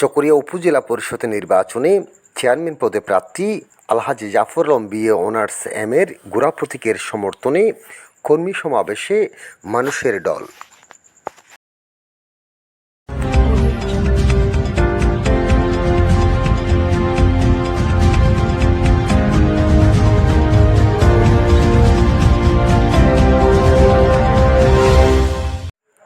চকরিয়া উপজেলা পরিষদের নির্বাচনে চেয়ারম্যান পদে প্রার্থী Alhaji Zafar Alam BA honours M এর গোড়া প্রতীকের সমর্থনে কর্মী সমাবেশে মানুষের দল।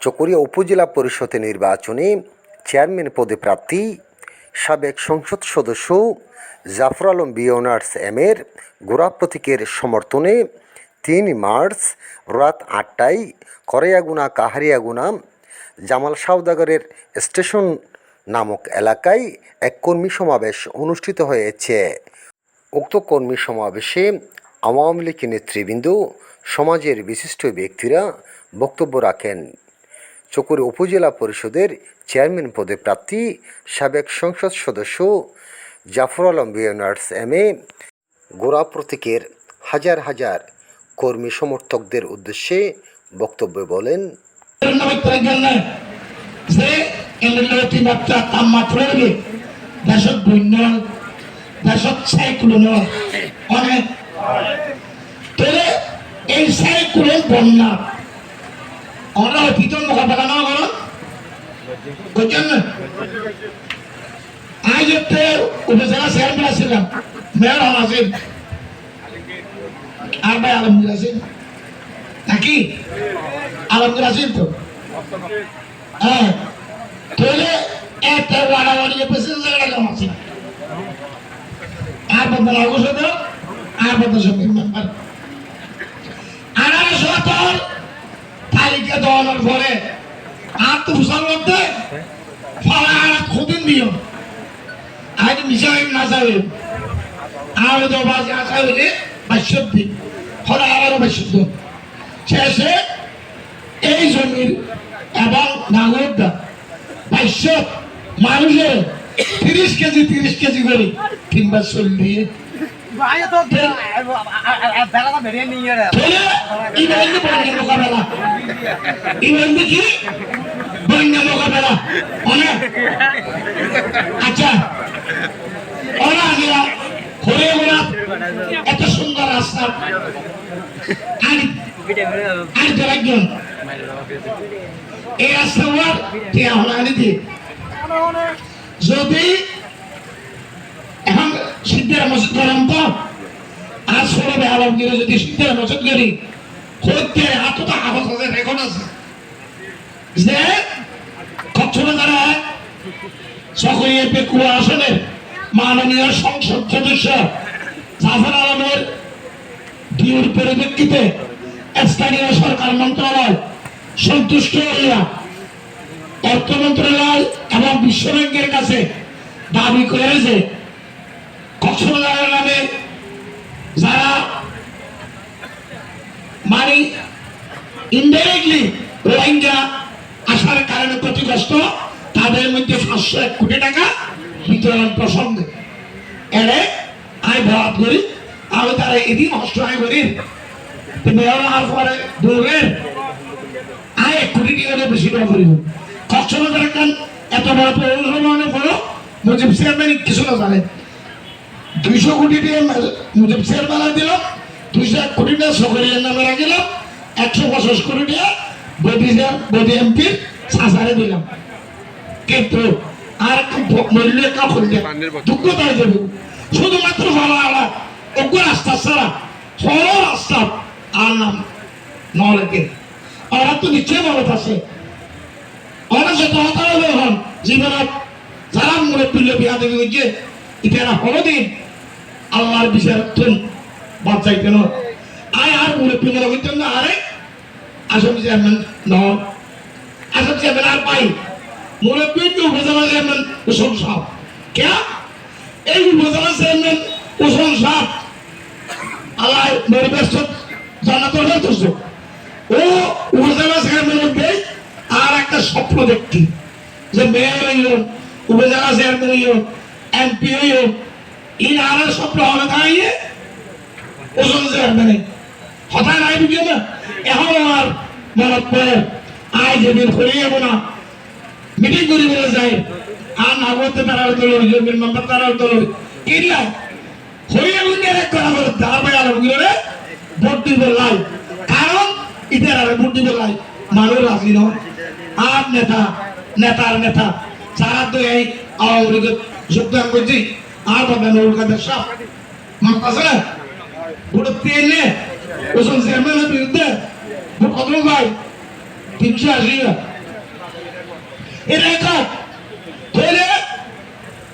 চকরিয়া উপজেলা পরিষদের নির্বাচনে চেয়ারম্যান পদে প্রার্থী, সাবেক সংসদ সদস্য Zafar Alam B honours M এর গোড়া প্রতীকের সমর্থনে তিন মার্চ রাত আটটায় করেয়াগুনা, কাহারিয়াগুনা, জামাল সাউদাগরের স্টেশন নামক এলাকায় এক কর্মী সমাবেশ অনুষ্ঠিত হয়েছে। উক্ত কর্মী সমাবেশে আওয়ামী লীগ নেতৃবৃন্দ, সমাজের বিশিষ্ট ব্যক্তিরা বক্তব্য রাখেন। চকুর উপজেলা পরিষদের চেয়ারম্যান পদে প্রার্থী, সাবেক সংসদ সদস্য Zafar Alam B honours M A, গোড়া প্রতীকের হাজার হাজার কর্মী সমর্থকদের উদ্দেশ্যে বক্তব্য বলেন অনেক। এই বন্যা আমরা ভিতর মোকাবেলা না বুঝছেন না আজ একটা উপজেলা চেয়ারম্যান আছিলাম মেয়র আর ভাই আলমগীর তো? হ্যাঁ। আর লাগো শুধু আর বন্ধ সঙ্গে মেম্বার আনার সত্তর তালিকা দেওয়ানোর পরে আর তো ভূষণ মধ্যে? ফলা আর খুদিন দিও। আজ মিশাই না যাবে আর তো বাজে আসা হলে বাইশ্বর দিন। ফলা আবারও বাইশ্বর দিন। শেষে এই জমির এবং নাগরটা বাইশ মানুষের তিরিশ কেজি তিরিশ কেজি করে তিনবার চল দিয়ে আয় তো বেড়াটা বেরিয়ে নিয়ে বন্যা মোকাবেলা। কি অনেক আচ্ছা। ওরা গেলা হরে ওরা এত সুন্দর রাস্তা। আর আর একজন। এই রাস্তা ওর টিয়া হলানি দিয়ে যদি এখন সিদ্ধের মসজিদ করেন তো, আর সরবে আলমগীরে যদি সিদ্ধের মসজিদ করি হইতে এত তো আহত আছে, রেকর্ড আছে। যে যারা সকলে পেকুয়া আসনের মাননীয় সংসদ সদস্য জাফর আলমের ডিউর পরিপ্রেক্ষিতে স্থানীয় সরকার মন্ত্রণালয় সন্তুষ্ট হইয়া অর্থ মন্ত্রণালয় এবং বিশ্ব ব্যাংকের কাছে দাবি করে যে কক্সবাজারের নামে যারা মানে ইনডাইরেক্টলি রোহিঙ্গা আসার কারণে ক্ষতিগ্রস্ত তাদের মধ্যে পাঁচশো এক কোটি টাকা বিতরণ প্রসঙ্গে। এরে আয় বরাদ করি। আমি তারা এদিন অষ্টআয় করি। আর পরে দৌড়ের আয় এক কোটি টাকা বেশি টাকা করিব কক্সবাজার এখন এত বড় পৌরসভার পরও মুজিব চেয়ারম্যান কিছু না জানে। দুইশো কোটি টাকা মুজিব চেয়ারম্যান দিল, দুইশো এক কোটি টাকা সরকারিয়ার নামে রাখিলাম একশো পঞ্চাশ কোটি টাকা বডি বডি এমপির সাসারে দিলাম। কিন্তু আর মূল্য কা করলে দুঃখ তাই দেব। শুধুমাত্র ভালো আলা অজ্ঞ রাস্তা ছাড়া সরল রাস্তা আর নাম নলেকে ওরা তো নিশ্চয় মনত আছে। ওরা যত হতার হবে হন। জীবনত যারা মনে তুল্য বিয়া দেবে যে এটা হলো দিন আল্লাহর বিচার তুন বাঁচাইতেন আয় আর মনে পিমরা হইতেন না। আরে আসল চেয়ারম্যান নন আসল চেয়ারম্যান আর পাই। মনে পিন্টু উপজেলা চেয়ারম্যান কুসুম সাহ কে? এই উপজেলা চেয়ারম্যান কুসুম সাহ আল্লাহ পরিবেশ জানাতে হইতেছ ও উপজেলা চেয়ারম্যানের পেয়ে আর একটা স্বপ্ন দেখতি যে মেয়র হইল উপজেলা চেয়ারম্যান হইল এমপি হইল এই আর স্বপ্ন হবে দাঁড়িয়ে ওজন চেয়ারম্যানে হঠাৎ নাই বুঝিয়ে না এখন আমার মনত পড়ে, আয় যে বের করি যাব না। মিটিং করি বলে যায়, আর না বলতে তারা দলরি জমির মেম্বার তারা দলরি কিনলাম হরিয়া গুন্ডের এক করা করে তারপরে আলমগীরে ভোট দিব লাই। কারণ ইদের আর ভোট দিব লাই। মানুষ রাজি নয়। আর নেতা, নেতার নেতা সারা তো এই আওয়ামী যোগদান করছি, আর বাবা নুরুল কাদের সাহ মাপ আছে না পেয়ে ওসব চেয়ারম্যানের বিরুদ্ধে ভোট কত ভাই তিনশো আশি এটা এক ধরে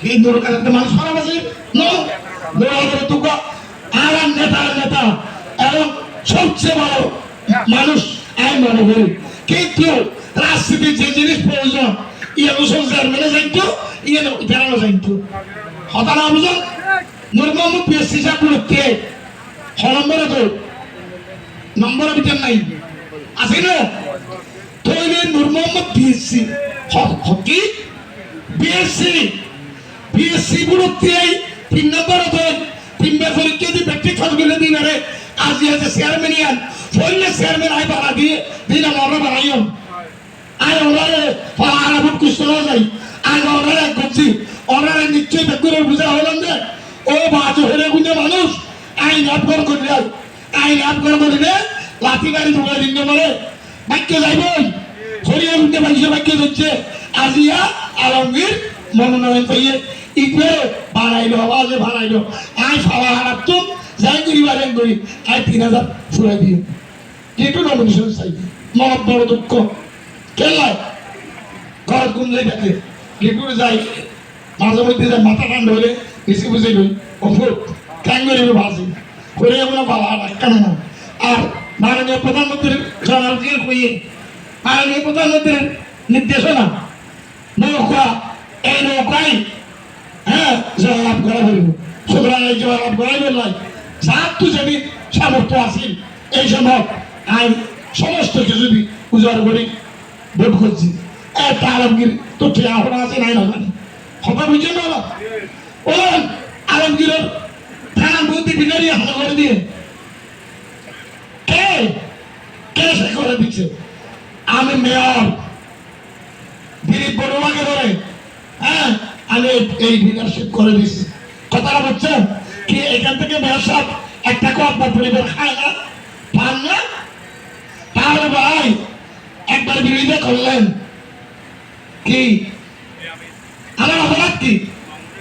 কি নুরুল কাদের মানুষ খারাপ আছে আর নেতা নেতা। এবং সবচেয়ে বড় মানুষ আমি মনে করি। কিন্তু রাজনীতির যে জিনিস প্রয়োজন ইয়ে মুসল চেয়ারম্যানে যাইতো ইয়ে জানানো যাইতো হতা না বুঝুন? নূর মোহাম্মদ পিএসসি করতে ছ নম্বরে তো। নাই। আছে না? তৈরি নূর মোহাম্মদ পিএসসি হকি বিএসসি বিএসসি গুলোতে তিন নম্বরে তো তিনবার পরীক্ষা দিয়ে প্র্যাকটিস ফাঁসগুলো দিন আরে? আজ আছে চেয়ারম্যান ইয়ান ফলে চেয়ারম্যান আই বাড়া দিয়ে দিন আমরা বাড়াইম আই ওনারে আরাবুট কুস্ত না যাই আই ওনারে করছি ওনারে নিশ্চয়ই বেকুরে বুঝা হলাম যে ও বাজু হেরে গুঁজে মানুষ। আই নাপকর করি আই নাপকর করিলে লাঠি গাড়ি ঢুকে দিন বলে। বাক্য যাইবই। দিচ্ছে আজিয়া, আলমগীর মনোনয়ন করিয়ে ইকে, বাড়াইলো, আওয়াজে বাড়াইলো। আই ফাওয়া হারাতুম যাই করি বারেন করি। আই তিন হাজার ফুরাই দিও। যেটু নমিনেশন চাই। মনত বড় দুঃখ। কেলায় ঘর গুনলে থাকে। লিপুর যাই, মাঝে মধ্যে যায় মাথা ঠান্ডা হলে বেশি বুঝে লই। অফুর ক্যাং করিবে ভাসি করে আমরা ভালো আর কেন না আর মাননীয় প্রধানমন্ত্রীর জনালজির কইয়ে। মাননীয় প্রধানমন্ত্রীর নির্দেশনা। নৌকা, এই নৌকায় হ্যাঁ জয়লাভ করা হইব সুতরাং এই জয়লাভ করাই বললাই সাত তু যদি সামর্থ্য আসিল, এই সময় আই সমস্ত কিছু যদি উজাড় করি ভোট করছি। একটা আলমগীর তো ঠিক এখন আছে? নাই না খবর বুঝে না। ও আলমগীরের থানা বুদ্ধি ভিকারি হাত করে দিয়ে কে কে সে করে দিচ্ছে? আমি মেয়র। দিলীপ বড়ুয়াকে ধরে হ্যাঁ আমি এই লিডারশিপ করে দিছি কথাটা বলছেন কি এখান থেকে মেয়র সাহেব এক আপনার পরিবার খায় না? পান না? তাহলে ভাই, একবার বিরোধিতা করলেন। কি? আমার অপরাধ কি?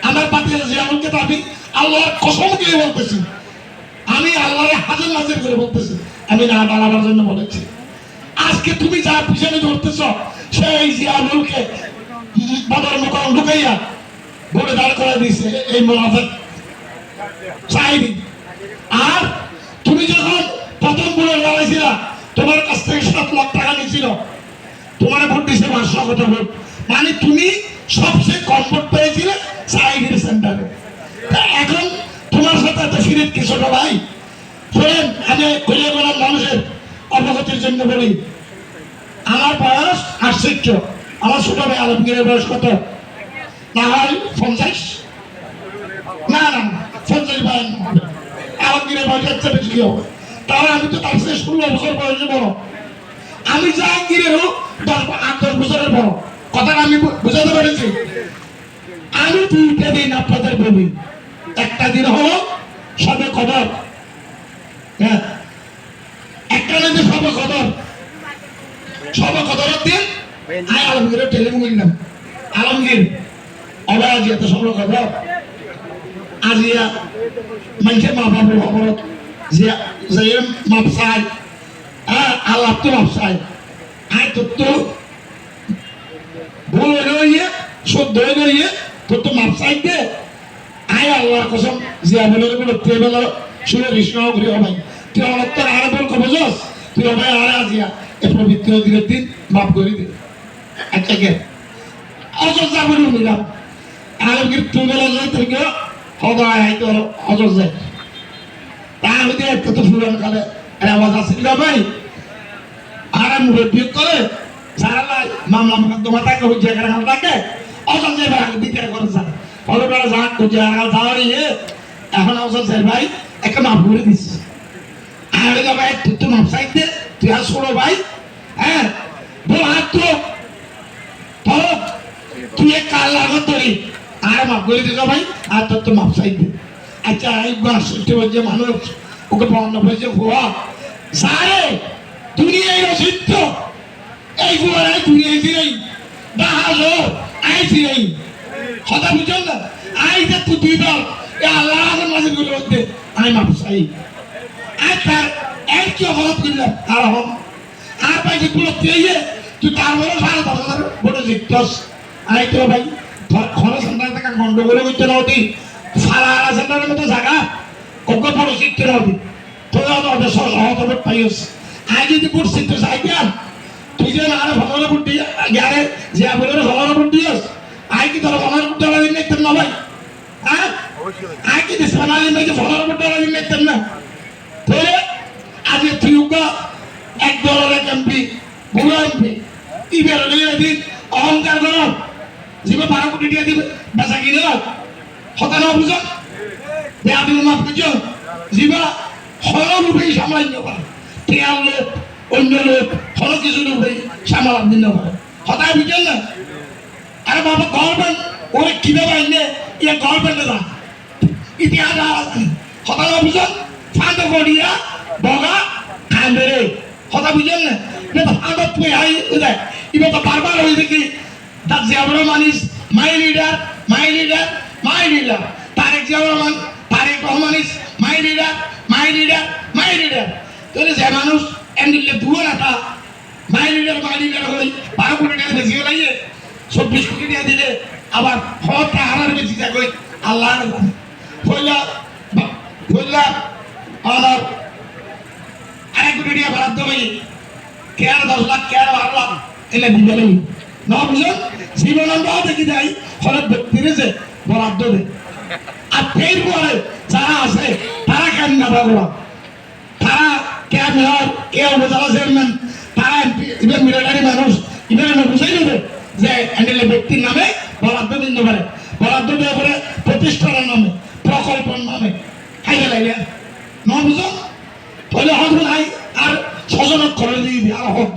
আমার পাতি জিয়ামুলকে তো আমি আল্লাহর কসম দিয়ে বলতেছি। আমি আল্লাহরে হাজার নাজির করে বলতেছি। আমি না বাড়াবার জন্য বলেছি। আজকে তুমি যা পিছনে ধরতেছ সেই জিয়ামুলকে বাবার মোকাম ঢুকাইয়া ভোটে দাঁড় করে দিয়েছে, এই মোনাফেক চাইনি আর তুমি যখন প্রথম ভোটে তোমার কাছ থেকে সাত লাখ টাকা নিয়েছিল। তোমার ভোট দিছে পাঁচশো কত ভোট। মানে তুমি সবচেয়ে কম ভোট পেয়েছিলে সাইডের সেন্টারে। এখন তোমার সাথে এত ফিরিত কিছু ভাই? শোনেন, আমি ঘুরিয়ে বেড়ান মানুষের অবগতির জন্য বলি আমার বয়স আটষট্য আমার ছোট ভাই আলমগীরের বয়স কত? না হয় পঞ্চাশ? না না, পঞ্চাশ ভাই আলমগীরের বয়স একটা বেশি তাহলে আমি তো তার চেয়ে ষোলো বছর বয়সে বড়। আমি জাহাঙ্গীরেরও দশ আট, দশ বছরের বড়। কথাটা আমি বুঝাতে পেরেছি? আমি দুইটা দিন আপনাদের বলি। একটা দিন হলো সবে খবর। হ্যাঁ একটা দিন সবে খবর সবে খবরের দিন আলমগীরের আলমগীর আজিয়া মানুষের মা চাই। তো মাপ চাই। আয় তোর তো। ভুল হইলে হইয়ে শুদ্ধ হইলে হইয়ে তোর তো মাপ চাইতে আয় আল্লাহর কসম যে বলে বলে তুই শুনে বল কবজস তুই ভাই আরে আজিয়া। এ পবিত্র দিনের দিন মাপ করে দে। বলে নিলাম আলমগীর তুই বেলা যাই থেকে সদায় আইতো অযোধ্যা তাহলে দিয়ে কত ফুলান কালে আরে আওয়াজ আসছিল ভাই, আর মুরব্বী করে, সারা মামলা মোকদ্দমা থাকে হচ্ছে এখানে থাকে। অসংখ্য ভাগ বিচার করে স্যার ফলবেলা যা করছে আর যাওয়ার ইয়ে এখন অসংখ্য ভাই একটা মাপ করে দিস। আরে ভাই, তুই তো মাপ চাইতে, তুই আর ছোড়ো ভাই হ্যাঁ? বল হাত তো ধরি আর মাপ করে দিল ভাই, আর তোর তো মাপ চাইবে। আচ্ছা এই বাষট্টি বলছে মানুষ, ওকে বন্ধ হয়েছে ভুয়া। সারে, দুনিয়ায় অসিদ্ধ। এই ভুয়ারে দুনিয়ায় ফিরেই জাহাজ আইছি নেই। কথা বুঝল না? আই যে তুই দুই দল। এ আল্লাহ আজম মাঝেরগুলোর মধ্যে আমি মাপ চাই। আর তার এক কি অপরাধ করলাম? আর হম আর ভাই যেগুলো পেয়ে তুই তার বড় সারা দশ হাজার বড় জিতস আই তো ভাই খরচ সেন্টার থেকে গন্ডগোলে করতে না হতি। সারা সেন্টারের মতো জায়গা ওকে বড় শিখতে না হতি তোর ওদের সহতবে পাইস আই যদি বুট শিখতে চাই তুই যে না ভগবানের বুট দিয়ে গেলে যে বলে ভগবানের বুট দিয়েস আই কি তোর ভগবানের বুট দেওয়া দিন না ভাই? হ্যাঁ আই কি দিস বানালি মেয়েকে ভগবানের বুট দেওয়া দিন না? তোরে আজ তুই এক দলের এমপি বুড়ো এমপি ইবের দিন অহংকার কর। জীবে বারো কোটি টাকা দিবে বেচা কিনে হতানো বুঝ দেয়া দিল মাফ বুঝ জীবা হল রূপেই সামলাইতে পারে টিয়ার লোক অন্য লোক হল কিছু রূপেই সামলান দিতে পারে হতায় বুঝেন না আরে বাবা গভর্নমেন্ট ওরে কীভাবে আইনে ইয়ে গভর্নমেন্টে না ইতিহাস হতানো বুঝ ফান্ড করিয়া বগা খান্দরে কথা বুঝেন না এটা তো ফান্ড তুই হাই এবার তো বারবার হয়ে দেখি তার Ziabur Rahman is my leader my leader my leader. Tarek Ziaur Rahman, Tarek Rahman is, my leader my leader my leader. তাহলে যে মানুষ এমনিলে দুয়ার একটা মাই লিডার মাই লিডার হই বারো কোটি টাকা বেশি হলাইয়ে চব্বিশ কোটি টাকা দিলে আবার হতে হারার বেশি থাকলে আল্লাহ জানে হইলা হইলা আমার আরেক কোটি টাকা বরাদ্দ হই কে আর দশ লাখ কে আর বারো লাখ, এলে দিবে নেই না বুঝুন দেখি যাই বরাদ্দ দেয়। আর ফের পরে আছে, তারা কেন না বাবা তারা কে মেয়র কে উপজেলা চেয়ারম্যান তারা ইভেন মিলিটারি মানুষ ইভেন বুঝাই নেবে যে ব্যক্তির নামে বরাদ্দ দিতে পারে। বরাদ্দ দেওয়া পারে নামে, প্রকল্পের নামে। খাইতে লাগে না বুঝো? তাহলে হক নাই, আর স্বজনক করে দিয়ে আর হক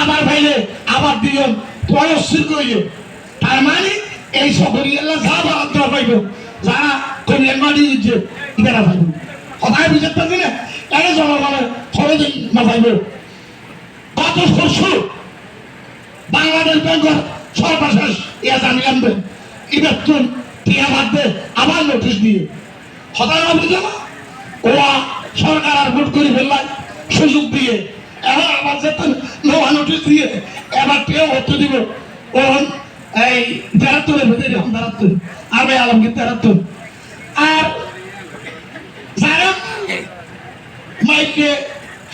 আবার ভাইলে, আবার দিও পরে অস্থির তার মানে এই সকলি এলা যা বরাদ্দ পাইব যারা কল্যাণ বাড়ি দিচ্ছে ইতারা পাইব। কথায় বুঝতে পারছি না? এর জনগণের খরচ না পাইব? কত পরশু বাংলাদেশ ব্যাংকের সর্বশেষ ইয়া জানিলাম এবার তুন টিয়া দে আবার নোটিশ দিয়ে। হতাশ বুঝে না? সরকার আর ভোট করে ফেললাই সুযোগ দিয়ে। এবার আবার যেতে নোয়া নোটিশ দিয়ে। এবার টিয়া হতে দিব। ওরন এই তেরাত্তরে ভেতরে এখন তেরাত্তর। আর ভাই আলমগীর তেরাত্তর। আর যারা মাইকে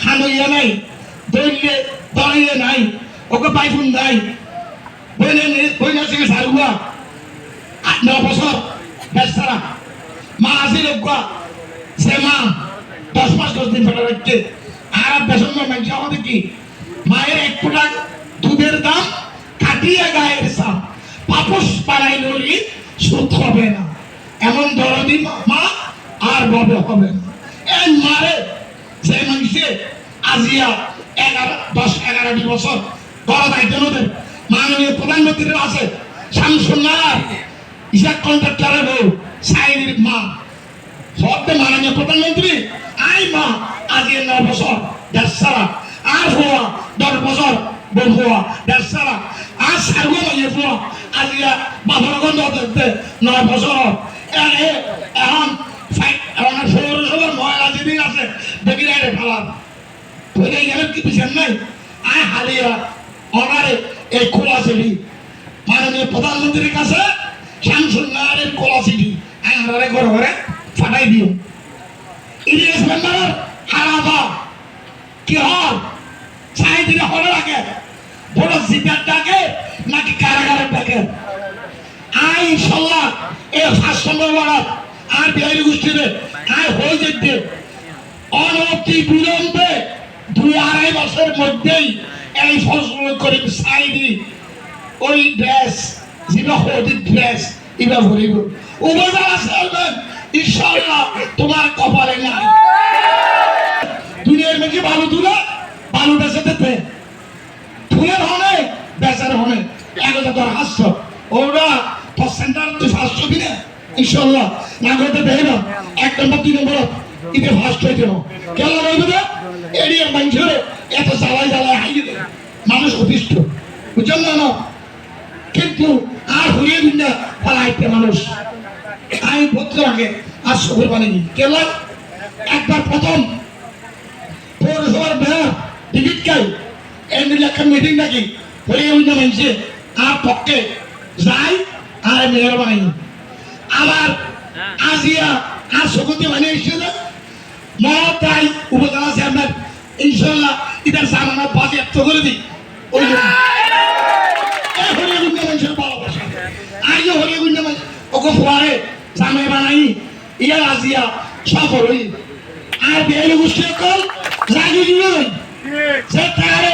হানইয়া নাই দইলে দইলে নাই, ওকে বাইফুন নাই বইলে বইলে থেকে সারুয়া আট, ন বছর বেচারা। মা আসিল সে মা দশ মাস দশ দিন ফেলে রাখছে আর বেসন মানুষ আমাদের কি? মায়ের এক ফোঁটা দুধের দাম কাটিয়ে গায়ের সাপ। পাপস পাড়াই লড়ি সুদ হবে না। এমন দরদি মা আর ববে হবে না। এই মারে, যে মানুষে আজিয়া এগারো, দশ এগারোটি বছর বড় দায়িত্ব নদের মাননীয় প্রধানমন্ত্রীর আছে শামসুন্নার ইসাক কন্ট্রাক্টরের বউ, সাইনির মা। সবতে মাননীয় প্রধানমন্ত্রী, আই মা, আজকে ন বছর দেড়সারা আর হওয়া দশ বছর বউ হওয়া দেড়সারা আর সারগো মাইয়ে হওয়া আজকে ন বছর এনে এখন এখন পৌরসভার মহিলা যেদিন আছে দেখি রে ফেলার ধরে গেলেন কি বিচার নাই আয় হালিয়া অনারে এই খোলা সিটি মাননীয় প্রধানমন্ত্রীর কাছে শামসুল নাহারের খোলা সিটি আয় হারারে ঘরে ঘরে ফাটাই দিও ইলিয়াস মেম্বারের হারাবা কি হল চাই দিলে হলে রাখে বড় জিতার ডাকে নাকি কারাগারের ডাকে আই ইনশাল্লাহ এই ফার্স্ট নম্বর ওয়ার্ড আর বিহারি গোষ্ঠীরে আর হয়ে যেতে অনতি বিলম্বে দুই আড়াই বছরের মধ্যেই এই ফসল করিম সাইডি ওই ড্রেস যেটা হদির ড্রেস এটা ভরিব উপজেলা চেয়ারম্যান, ইনশাল্লাহ তোমার কপালে নাই। দুনিয়ার মেঘে বালু তুলে বালু বেঁচে দিতে ফুলের হনে বেচার হনে এক তোর হাস্য ওরা সেন্টার তুই ফার্স্ট হবি ইনশাল্লাহ না করতে দেখলাম এক নম্বর, দুই নম্বর ইতে ফার্স্ট না কেন রইবে না? এরিয়ার মানুষের এত জ্বালায় জ্বালায় হাইয়ে দেয় মানুষ অতিষ্ঠ। বুঝছেন না না? কিন্তু আর হইয়ে দিন না পালাইতে মানুষ। আমি ভদ্র আগে, আর সফর বানিনি কেন একবার প্রথম। পৌরসভার মেয়র টিকিট খাই মিলে একটা মিটিং নাকি হয়ে অন্য মানছে আর পক্ষে যাই আর মেয়র বানাই আবার আজিয়া আর সকতে বানিয়ে এসেছে তাই উপজেলা চেয়ারম্যান ইনশাল্লাহ ইতার সামানা বাজে এত করে দিই। ওই হরিগুন্ড মানুষের ভালোবাসা। আর যে হরিগুন্ড মানুষ ওকে ফোয়ারে জামে বানাই ইয়া আজিয়া সব হরই আর বেলে গোষ্ঠী কল দিবে নই সে তারে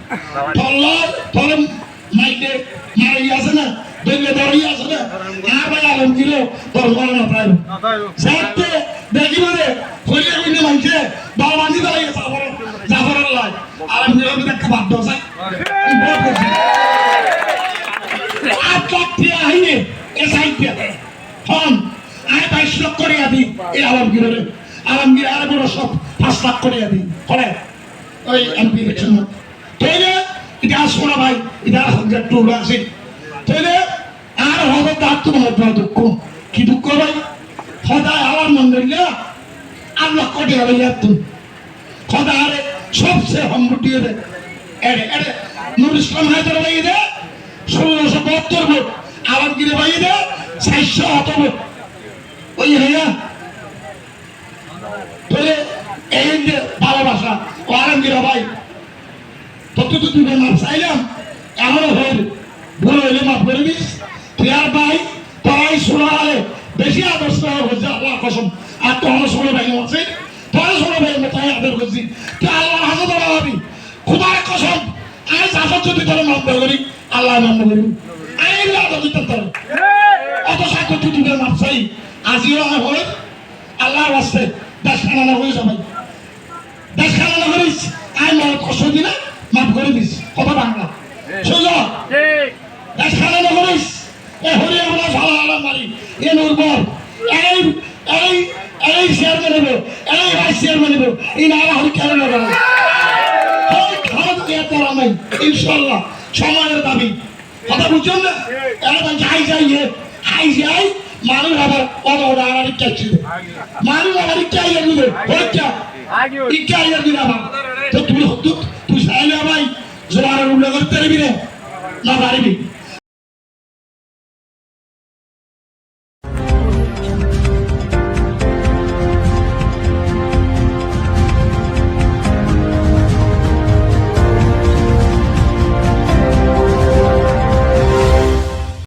তল্লার তলে মাইকে মারি আছে না দৈলে ধরি আছে না আর ভাই আলমগীরও তোর মনে না পাইব সাথে দেখিব রে হইলে কইলে বান্ধি দাঁড়াই গেছে জাফর জাফরের লাই আলমগীর আমি একটা বাধ্য আছে আট লাখ টিয়া আইনে এ সাইড দিয়া হন আয় বাইশ লাখ করে আদি এই আলমগীরের আলমগীর আর বড় সব পাঁচ আদি করে ওই এমপি তৈলে এটা শোনা ভাই এটা হাজার আর হবে তার তোমার বড় দুঃখ। কি দুঃখ ভাই? সদায় আমার মন্দির না আল্লাহ কোটি হবে তুমি সদায় সবচেয়ে সমৃদ্ধি হবে এরে এরে, নুর ইসলাম হায়দার ভাই ষোলোশো বাহাত্তর ভোট, আলমগীরে ভাই দে চারশো ভোট। ওই হইয়া তোরে এই যে ভালোবাসা, ও আলমগীর ভাই তত তো তুই মাপ চাইলাম এমনও হইল ভুল হইলে মাফ করে তুই আর ভাই তোরাই শোনা হলে বেশি আদর্শ হচ্ছে আল্লাহ কসম। আর তো আমার শোনা ভাই আছে। তোরা শোনা ভাই তাই আদর করছি। তুই আল্লাহ হাজত ধরা হবি? খুদার কসম আই জাফর যদি তোরা মাপ করি। আল্লাহ মাপ করি। আই আদর দিতে তোর অত সাথে তুই তুই মাপ চাই। আজিও হয় আল্লাহর রাস্তায় দেশ খানা না হয়ে যাবে দেশ খানা না করিস আই মত কষ্ট দিলে মাফ করে দিস কত বাংলা সোজা না করিস এ হরিয়া বলা ভালো আলাম মারি এ উর্বর এই এই এই চেয়ারম্যান হব এই ভাইস চেয়ারম্যান হব এই নারা হরি কেন? না করে ইনশাল্লাহ সময়ের দাবি। কথা বুঝছেন না? এবার যাই যাই হাই যাই মানুষ আবার অত আবার ইচ্ছা ছিল মানুষ আবার ইচ্ছা ইয়ে দিবে ইচ্ছা ইয়ে দিবে আবার। তো তুই তুই চাইলে ভাই জোয়ারের উল্লেখ করতে পারবি রে? না পারবি